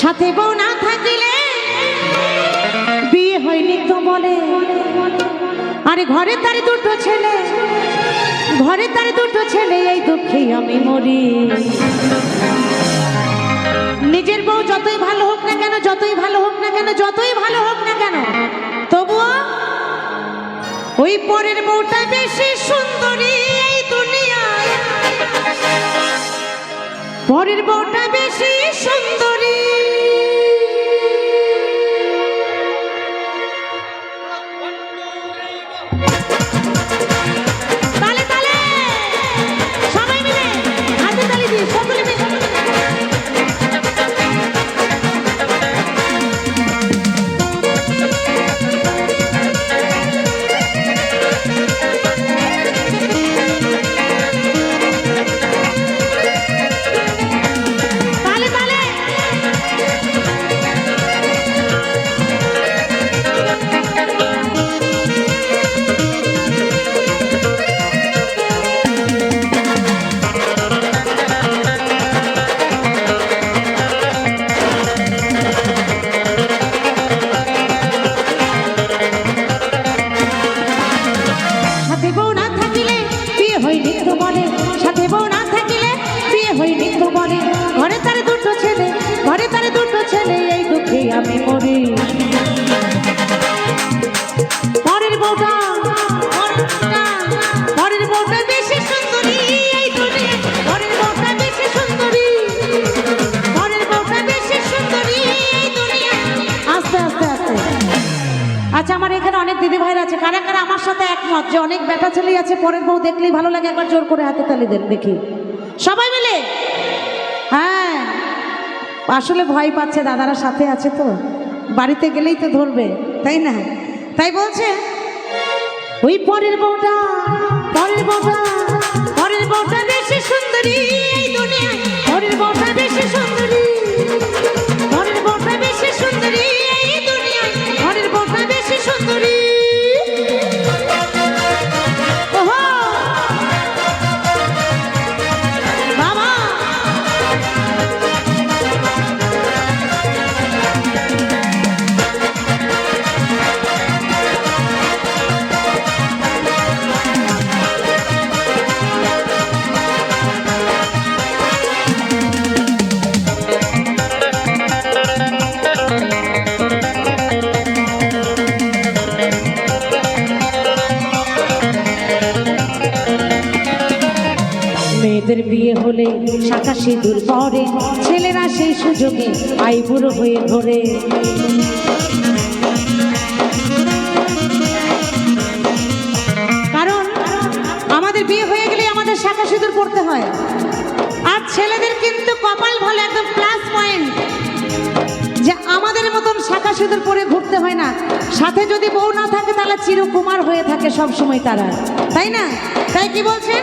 সাথে বউ না থাকিলে বিয়ে হয়নি তো বলে। আরে ঘরে তার দুটো ছেলে, ঘরে তার দুটো ছেলে, এই দুঃখে আমি মরি। নিজের বউ যতই ভালো হোক না কেন, যতই ভালো হোক না কেন, যতই ভালো হোক না কেন, তবুও ওই পরের বউটা বেশি সুন্দরী এই দুনিয়ায়। পরের বউটা বেশি সুন্দরী। আচ্ছা আমার এখানে অনেক দিদি ভাইরা আছে, কারা কারা আমার সাথে একমত যে অনেক বেটা ছেলেই আছে, পরের বউ দেখলেই ভালো লাগে, একবার জোর করে হাতে তালি দেন, দেখি। সবাই মিলে? হ্যাঁ। আসলে ভয় পাচ্ছে, দাদারা সাথে আছে তো। বাড়িতে গেলেই তো ধরবে, তাই না? তাই বলছে, ওই পরের বউটা পরের বউটা পরের বউটা বেশি সুন্দরী। মেয়েদের বিয়ে হলে শাখা সিঁদুর পরে, ছেলেরা সেই সুযোগে আইবুড়ো হয়ে ঘোরে কারণ আমাদের বিয়ে হয়ে গেলে আমাদের শাখা সিঁদুর পড়তে হয়। আর ছেলেদের কিন্তু কপাল ভালো, একদম প্লাস পয়েন্ট যে আমাদের মতন শাখা সিঁদুর পরে ঘুরতে হয় না। সাথে যদি বউ না থাকে, তাহলে চিরকুমার হয়ে থাকে সব সময় তারা। তাই না? তাই কি বলছেন?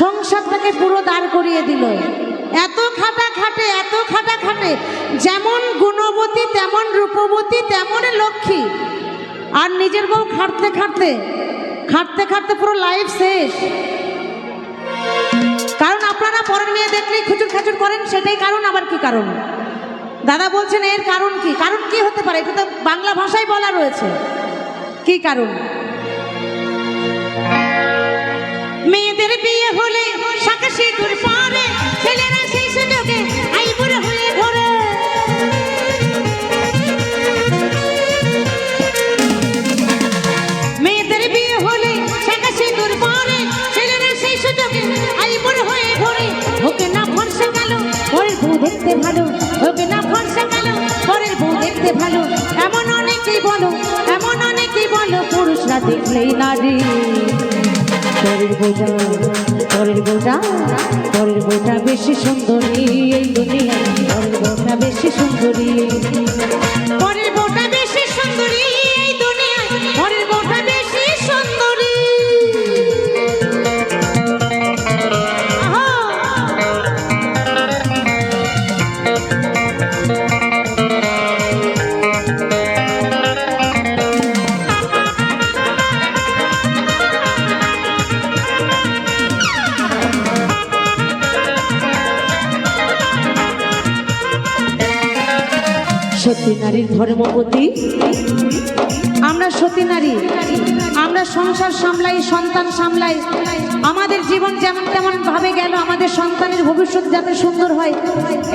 সংসারটাকে পুরো দাঁড় করিয়ে দিল। এত খাটা খাটে, এত খাটা খাটে, যেমন গুণবতী, তেমন রূপবতী, তেমন লক্ষ্মী। আর নিজের বউ খাটতে খাটতে খাটতে খাটতে পুরো লাইফ শেষ। কারণ আপনারা পরের মেয়ে দেখলেই খুচুর খাচুর করেন, সেটাই কারণ, আবার কি কারণ? দাদা বলছেন, এর কারণ কি? কারণ কি হতে পারে? এটা তো বাংলা ভাষায় বলা রয়েছে। কি কারণ? মেয়েদের বিয়ে হলে শাখা সিঁদুর পরে, ছেলেরা সেই মেয়েদের বিয়ে হলে শাখা সিঁদুর পরে, ছেলেরা সেই সুযোগে আইবুড়ো না ফর্সা বউ দেখতে ভালো। ওকে না ফর্সা গেল পরের বউ দেখতে ভালো। এমন অনেকেই বলো, এমন অনেকেই বলো, পুরুষরা দেখলেই নারী। পরের বোঝা পরের বোঝা পরের বোঝা বেশি সুন্দরী এই দুনিয়া পরের বোঝা বেশি সুন্দরী সতী নারীর ধর্মপতি। আমরা সত্যি নারী। আমরা সংসার সামলাই, সন্তান সামলাই। আমাদের জীবন যেমন তেমন ভাবে গেল, আমাদের সন্তানের ভবিষ্যৎ যাতে সুন্দর হয়,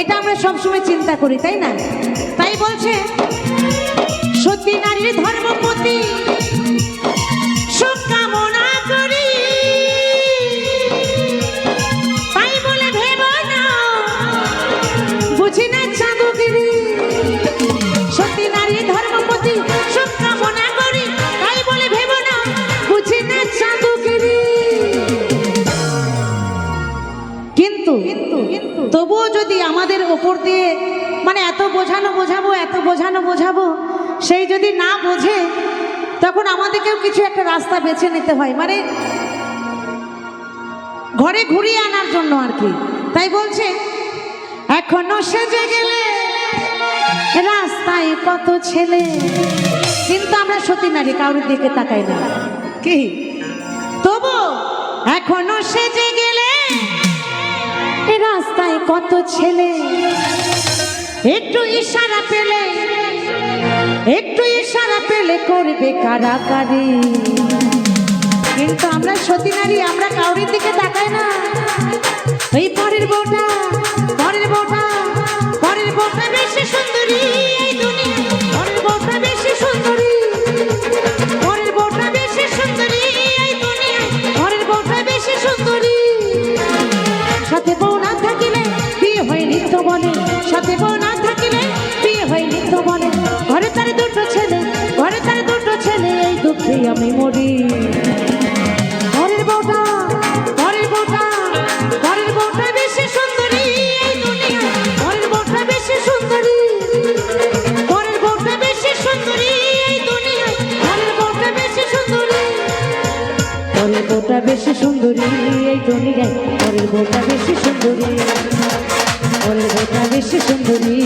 এটা আমরা সবসময় চিন্তা করি, তাই না? তাই বলছে সত্যি নারীর ধর্মপতি। মানে এত বোঝানো বোঝাবো, এত বোঝানো বোঝাবো, সেই যদি না বোঝে, তখন আমাদেরকেও কিছু একটা রাস্তা বেছে নিতে হয়। মানে ঘরে ঘুরিয়ে আনার জন্য আর কি। তাই বলছে, এখনও সেজে গেলে রাস্তায় কত ছেলে? কিন্তু আমরা সতী নারী, কারোর দিকে তাকাই না। কি? তবু এখনও সেজে গেলে রাস্তায় কত ছেলে? একটু ইশারা পেলে, একটু ইশারা পেলে করবে কারাকারি কিন্তু আমরা সতী নারী, আমরা কাউরির দিকে তাকাই না। এই পরের বউটা পরের বউটা পরের বউটা বেশি সুন্দরী। বেশি সুন্দরী এই দুনিয়ায় পরের বউটা বেশি সুন্দরী। পরের বউটা বেশি সুন্দরী।